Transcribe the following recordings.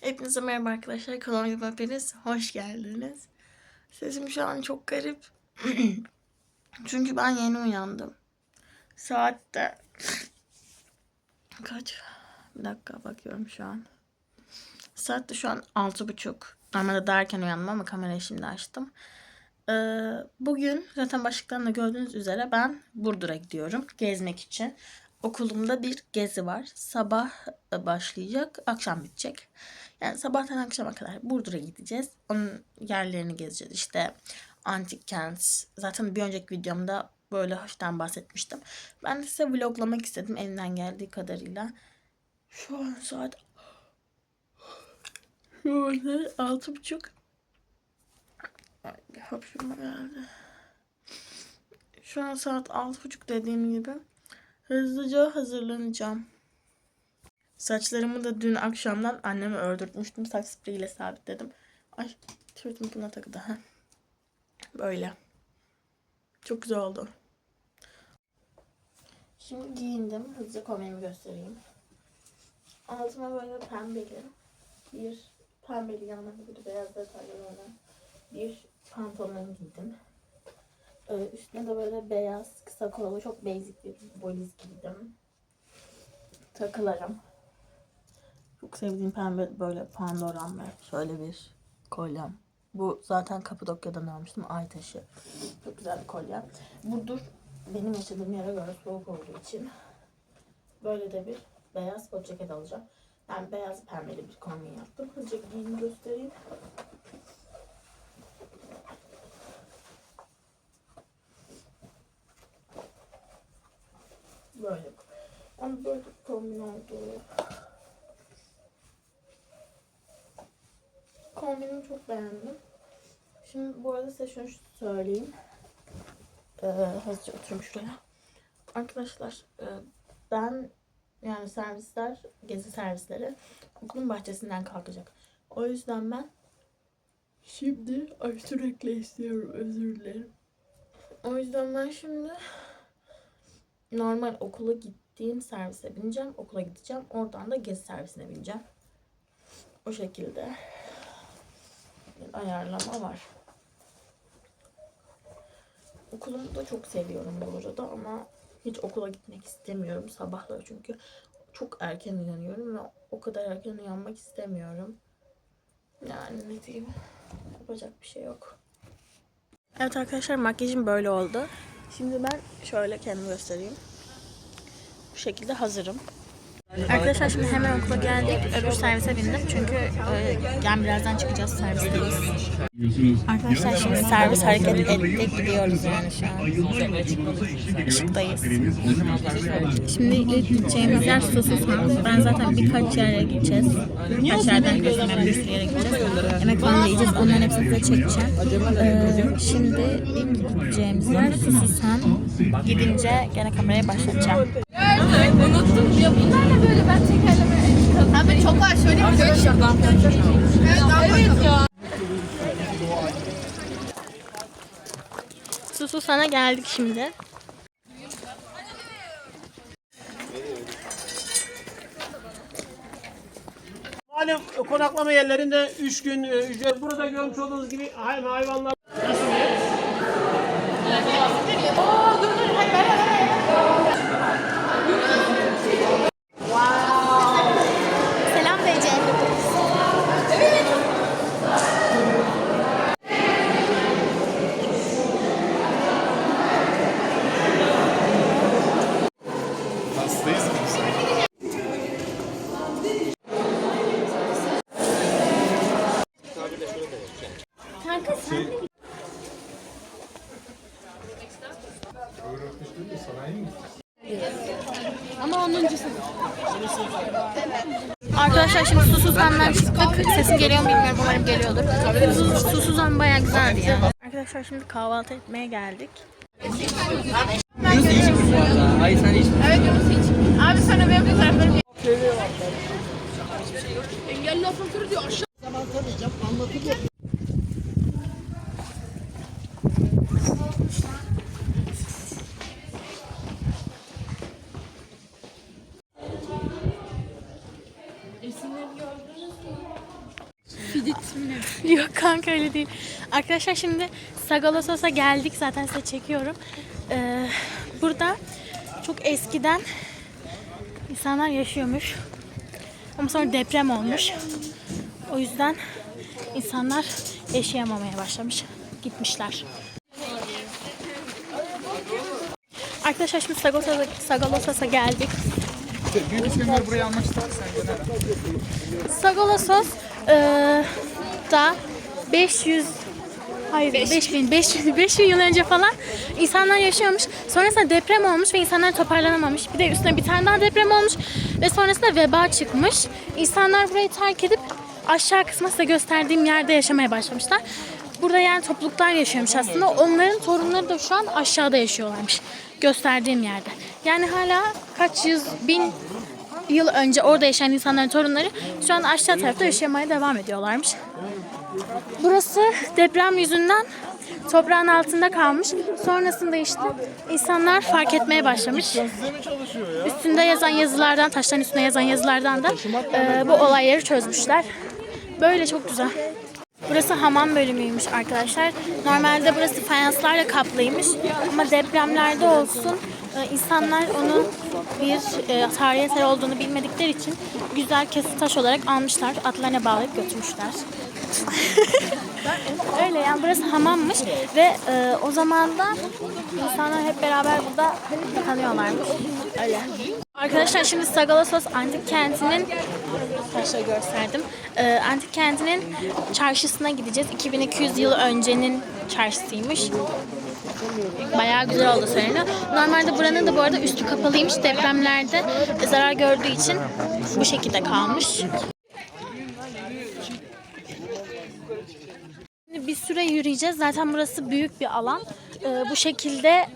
Hepinize merhaba arkadaşlar. Kanalıma hepiniz hoş geldiniz. Sesim şu an çok garip. Çünkü ben yeni uyandım. Saat de kaç? Bir dakika bakıyorum şu an. Saat de şu an altı buçuk. Normalde daha erken uyandım ama kamerayı şimdi açtım. Ee, bugün zaten başlıktan da gördüğünüz üzere ben Burdur'a gidiyorum gezmek için. Okulumda bir gezi var. Sabah başlayacak, akşam bitecek. Yani sabahtan akşama kadar Burdur'a gideceğiz. Onun yerlerini gezeceğiz. İşte antik kent. Zaten bir önceki videomda böyle hafiften bahsetmiştim. Ben size vloglamak istedim elimden geldiği kadarıyla. Şu an saat şu an altı buçuk. Hapşırma geldi. Şu an saat altı buçuk dediğim gibi. Hızlıca hazırlanacağım. Saçlarımı da dün akşamdan anneme ördürtmüştüm. Saç spreyiyle sabitledim. Ay tişörtüm buna takıldı. Ha. Böyle. Çok güzel oldu. Şimdi giyindim. Hızlıca kombinimi göstereyim. Altıma böyle pembeli bir pembeli yanlarında bir beyaz detayları olan bir pantolon giydim. Ee, üstüne de böyle beyaz kısa kollu çok basic bir valiz giydim. Takılarım. Çok sevdiğim pembe böyle pandoram var. Şöyle bir kolyem. Bu zaten Kapadokya'dan almıştım. Ay taşı. Çok güzel bir kolye. Burdur benim yaşadığım yere göre soğuk olduğu için böyle de bir beyaz kot ceket alacağım. Ben beyaz pembeli bir kombin yaptım. Hızlıca giyimi göstereyim. Böyle. Ama böyle kombin oldu. Kombinimi çok beğendim. Şimdi bu arada size şunu söyleyeyim. Ee, hızlıca oturayım şuraya. Arkadaşlar e, ben yani servisler, gezi servisleri okulun bahçesinden kalkacak. O yüzden ben şimdi ay sürekli istiyorum özür dilerim. O yüzden ben şimdi normal okula gittiğim servise bineceğim. Okula gideceğim. Oradan da gezi servisine bineceğim. O şekilde bir ayarlama var. Okulumu da çok seviyorum bu arada ama hiç okula gitmek istemiyorum sabahları çünkü çok erken uyanıyorum ve o kadar erken uyanmak istemiyorum. Yani ne diyeyim yapacak bir şey yok. Evet arkadaşlar makyajım böyle oldu. Şimdi ben şöyle kendimi göstereyim. Bu şekilde hazırım. Arkadaşlar şimdi hemen okula geldik. Öbür servise bindim çünkü e, yani birazdan çıkacağız servisteyiz. Arkadaşlar şimdi servis hareket etti gidiyoruz yani şu an. Işıktayız. Şimdi ilk gideceğimiz yer Susuzhan. Ben zaten birkaç yere gideceğiz. Birkaç yerden. Yani bir sürü yere gideceğiz. Yemek falan da yiyeceğiz. Onların hepsini de çekeceğim. Ee, şimdi ilk gideceğimiz yer Susuzhan. Gidince gene kamerayı başlatacağım. Unuttum. Ya bunlar ne böyle ben tekerleme Abi çok var söyleyeyim mi? Evet, evet ya. Susuzhan'a geldik şimdi. Malum konaklama yerlerinde 3 gün e, ücret. Burada görmüş olduğunuz gibi hem hayvanlar Selam Arkadaşlar şimdi Susuzan'dan çıktık. Sesim geliyor mu bilmiyorum. Umarım geliyordur. Sus- Susuzan bayağı güzeldi yani. Arkadaşlar şimdi kahvaltı etmeye geldik. Evet Yunus hiç. Abi sana benim fotoğraflarımı Engelli asansörü diyor aşağı. Yok kanka öyle değil. Arkadaşlar şimdi Sagalassos'a geldik. Zaten size çekiyorum. Ee, burada çok eskiden insanlar yaşıyormuş. Ama sonra deprem olmuş. O yüzden insanlar yaşayamamaya başlamış. Gitmişler. Arkadaşlar şimdi Sagalassos'a Sagalassos'a geldik. Büyük burayı almak istersen genel. Sagalassos da 500 Hayır 5000 5000 5000 yıl önce falan insanlar yaşıyormuş. Sonrasında deprem olmuş ve insanlar toparlanamamış. Bir de üstüne bir tane daha deprem olmuş ve sonrasında veba çıkmış. İnsanlar burayı terk edip aşağı kısmı size gösterdiğim yerde yaşamaya başlamışlar. Burada yani topluluklar yaşıyormuş aslında. Onların torunları da şu an aşağıda yaşıyorlarmış. Gösterdiğim yerde. Yani hala kaç yüz bin yıl önce orada yaşayan insanların torunları şu an aşağı tarafta yaşamaya devam ediyorlarmış. Burası deprem yüzünden toprağın altında kalmış. Sonrasında işte insanlar fark etmeye başlamış. Üstünde yazan yazılardan, taşların üstünde yazan yazılardan da e, bu olayları çözmüşler. Böyle çok güzel. Burası hamam bölümüymüş arkadaşlar. Normalde burası fayanslarla kaplıymış. Ama depremlerde olsun insanlar onu bir e, tarihi eser olduğunu bilmedikleri için güzel kesit taş olarak almışlar. Atlarına bağlayıp götürmüşler. Öyle yani burası hamammış ve e, o zaman da insanlar hep beraber burada yıkanıyorlarmış. Öyle. Arkadaşlar şimdi Sagalassos Antik Kenti'nin taşla gösterdim. E, Antik Kenti'nin çarşısına gideceğiz. 2200 yıl öncenin çarşısıymış. Bayağı güzel oldu söyleniyor. Normalde buranın da bu arada üstü kapalıymış. Depremlerde zarar gördüğü için bu şekilde kalmış. Şimdi bir süre yürüyeceğiz. Zaten burası büyük bir alan. Ee, bu şekilde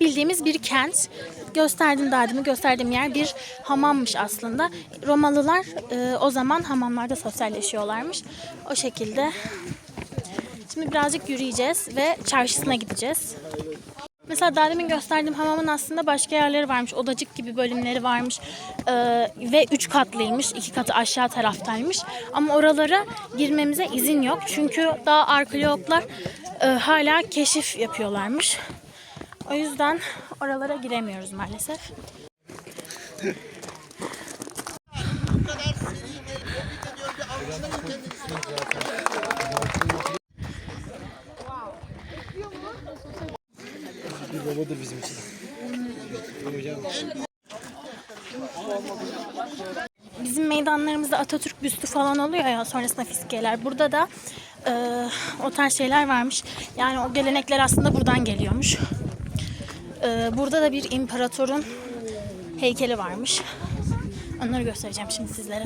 bildiğimiz bir kent. Gösterdiğim daha demin gösterdiğim yer bir hamammış aslında. Romalılar e, o zaman hamamlarda sosyalleşiyorlarmış. O şekilde. Şimdi birazcık yürüyeceğiz ve çarşısına gideceğiz. Mesela daha demin gösterdiğim hamamın aslında başka yerleri varmış. Odacık gibi bölümleri varmış. Ee, ve üç katlıymış. iki katı aşağı taraftaymış. Ama oralara girmemize izin yok. Çünkü daha arkeologlar e, hala keşif yapıyorlarmış. O yüzden oralara giremiyoruz maalesef. Bizim meydanlarımızda Atatürk büstü falan oluyor ya sonrasında fiskiyeler. Burada da e, o tarz şeyler varmış. Yani o gelenekler aslında buradan geliyormuş. E, burada da bir imparatorun heykeli varmış. Onları göstereceğim şimdi sizlere.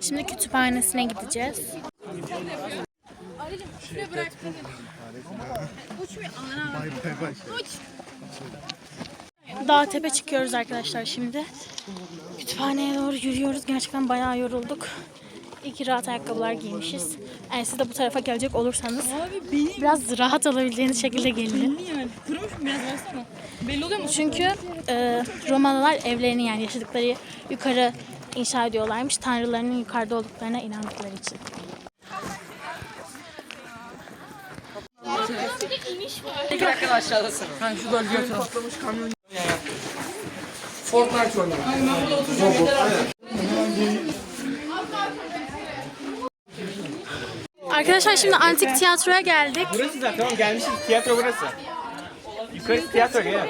Şimdi kütüphanesine gideceğiz. Dağ tepe çıkıyoruz arkadaşlar şimdi. Kütüphaneye doğru yürüyoruz. Gerçekten bayağı yorulduk. İki rahat ayakkabılar giymişiz. Eğer siz de bu tarafa gelecek olursanız biraz rahat olabileceğiniz şekilde gelin. Yani kurumuş mu biraz versene. Belli oluyor mu? Çünkü e, Romalılar evlerini yani yaşadıkları yukarı inşa ediyorlarmış. Tanrılarının yukarıda olduklarına inandıkları için. Arkadaşlar şimdi antik tiyatroya geldik. Burası zaten tamam gelmişiz. Tiyatro burası. Yukarısı tiyatro ya.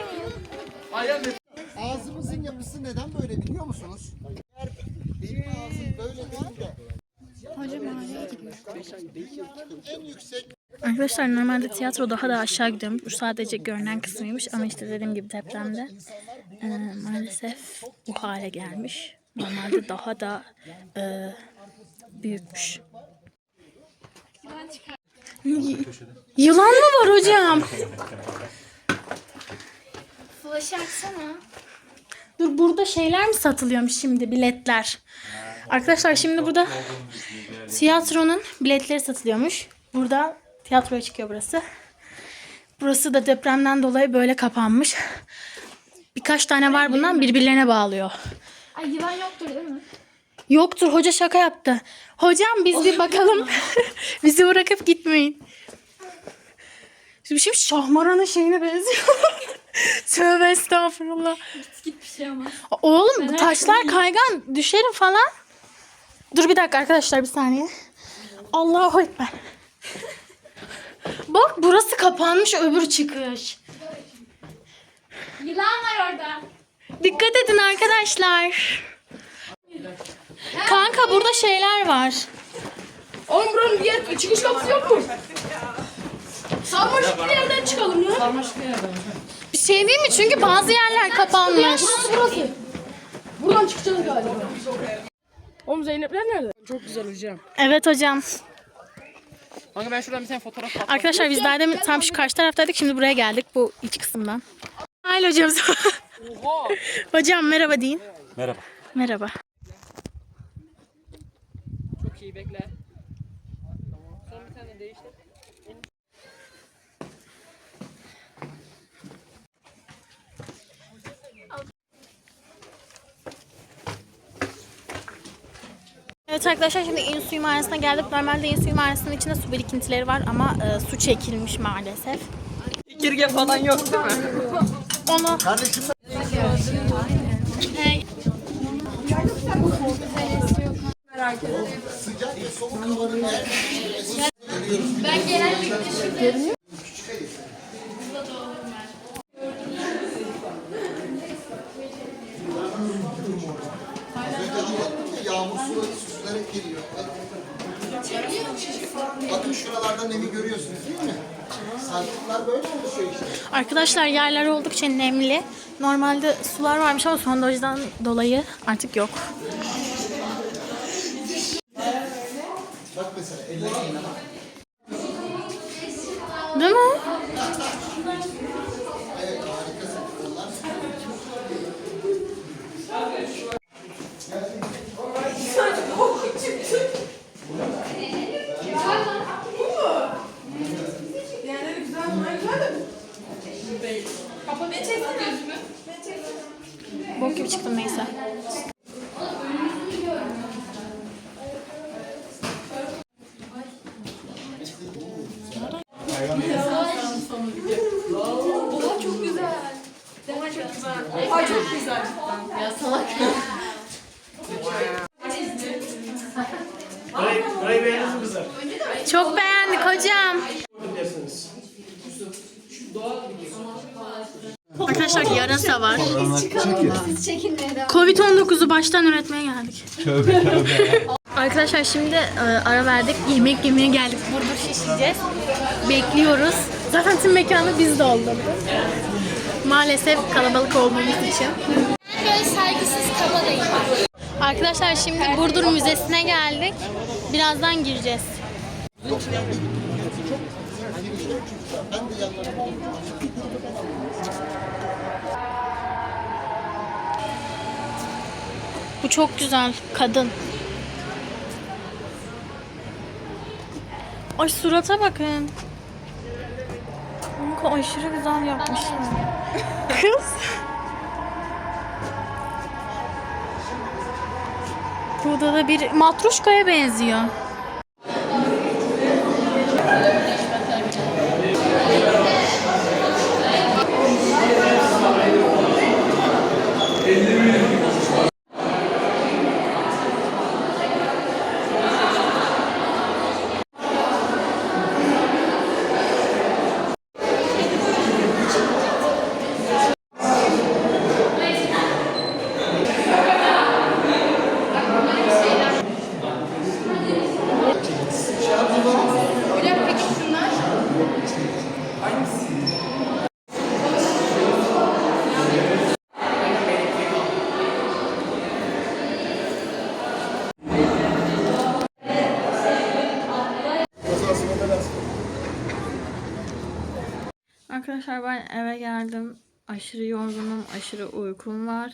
Ağzımızın yapısı neden böyle biliyor musunuz? Eğer benim ağzım böyle en yüksek Arkadaşlar normalde tiyatro daha da aşağı gidiyormuş. Bu sadece görünen kısmıymış ama işte dediğim gibi depremde e, maalesef bu hale gelmiş. Normalde daha da e, büyükmüş. Y- Yılan mı var hocam? Flaşı açsana. Dur burada şeyler mi satılıyormuş şimdi biletler? Arkadaşlar şimdi burada tiyatronun biletleri satılıyormuş. Burada tiyatroya çıkıyor burası. Burası da depremden dolayı böyle kapanmış. Birkaç tane var bundan birbirlerine bağlıyor. Ay yılan yoktur değil mi? Yoktur hoca şaka yaptı. Hocam biz bir bakalım. Bizi bırakıp gitmeyin. Şimdi şimdi şahmaranın şeyine benziyor. Tövbe estağfurullah. Git bir şey olmaz. Oğlum bu taşlar kaygan. Düşerim falan. Dur bir dakika arkadaşlar bir saniye. Allahu Ekber. Bak burası kapanmış öbür çıkış. Yılan var orada. Dikkat edin arkadaşlar. Kanka burada şeyler var. Oğlum buranın diğer çıkış kapısı yok mu? Sarmaşık bir yerden çıkalım ya. Bir şey değil mi? Çünkü bazı yerler kapanmış. Burası. Buradan çıkacağız galiba. Oğlum Zeynepler nerede? Çok güzel hocam. Evet hocam. Kanka ben şuradan bir tane fotoğraf at. Arkadaşlar biz daha demin tam şu karşı taraftaydık. Şimdi buraya geldik bu iç kısımdan. Hayır hocam. hocam merhaba deyin. Merhaba. Merhaba. Bekle. Tamam. Son bir tane değiştir. Evet arkadaşlar şimdi İnsuyu Mağarası'na geldik. Normalde İnsuyu Mağarası'nın içinde su birikintileri var ama e, su çekilmiş maalesef. Girge falan yok değil mi? Onu... Ben genellikle Yağmur suları süzülerek geliyor. Bakın şuralardan nemi görüyorsunuz değil mi? Sarkıtlar böyle oluşuyor işte. Arkadaşlar yerler oldukça nemli. Normalde sular varmış ama sondajdan dolayı artık yok. Burayı, burayı beğendiniz mi kızlar? Çok beğendik hocam. Dersiniz. Arkadaşlar. Siz çekinmeye devam. Covid-19'u baştan üretmeye geldik. Arkadaşlar şimdi e, ara verdik. Yemek yemeye geldik. Burada şişeceğiz. Bekliyoruz. Zaten tüm mekanı biz doldurduk. Maalesef kalabalık olduğumuz için. Böyle saygısız kabadayım. Arkadaşlar şimdi Burdur Müzesi'ne geldik. Birazdan gireceğiz. Bu çok güzel. Kadın. Ay surata bakın. Kanka aşırı güzel yapmışlar. Kız. Burada da bir matruşkaya benziyor. Geldim. Aşırı yorgunum, aşırı uykum var.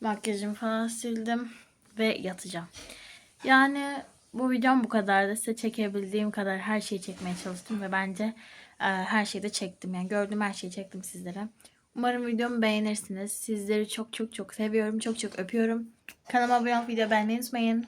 Makyajımı falan sildim ve yatacağım. Yani bu videom bu kadardı. Size çekebildiğim kadar her şeyi çekmeye çalıştım ve bence e, her şeyi de çektim. Yani gördüğüm her şeyi çektim sizlere. Umarım videomu beğenirsiniz. Sizleri çok çok çok seviyorum. Çok çok öpüyorum. Kanalıma abone olup video beğenmeyi unutmayın.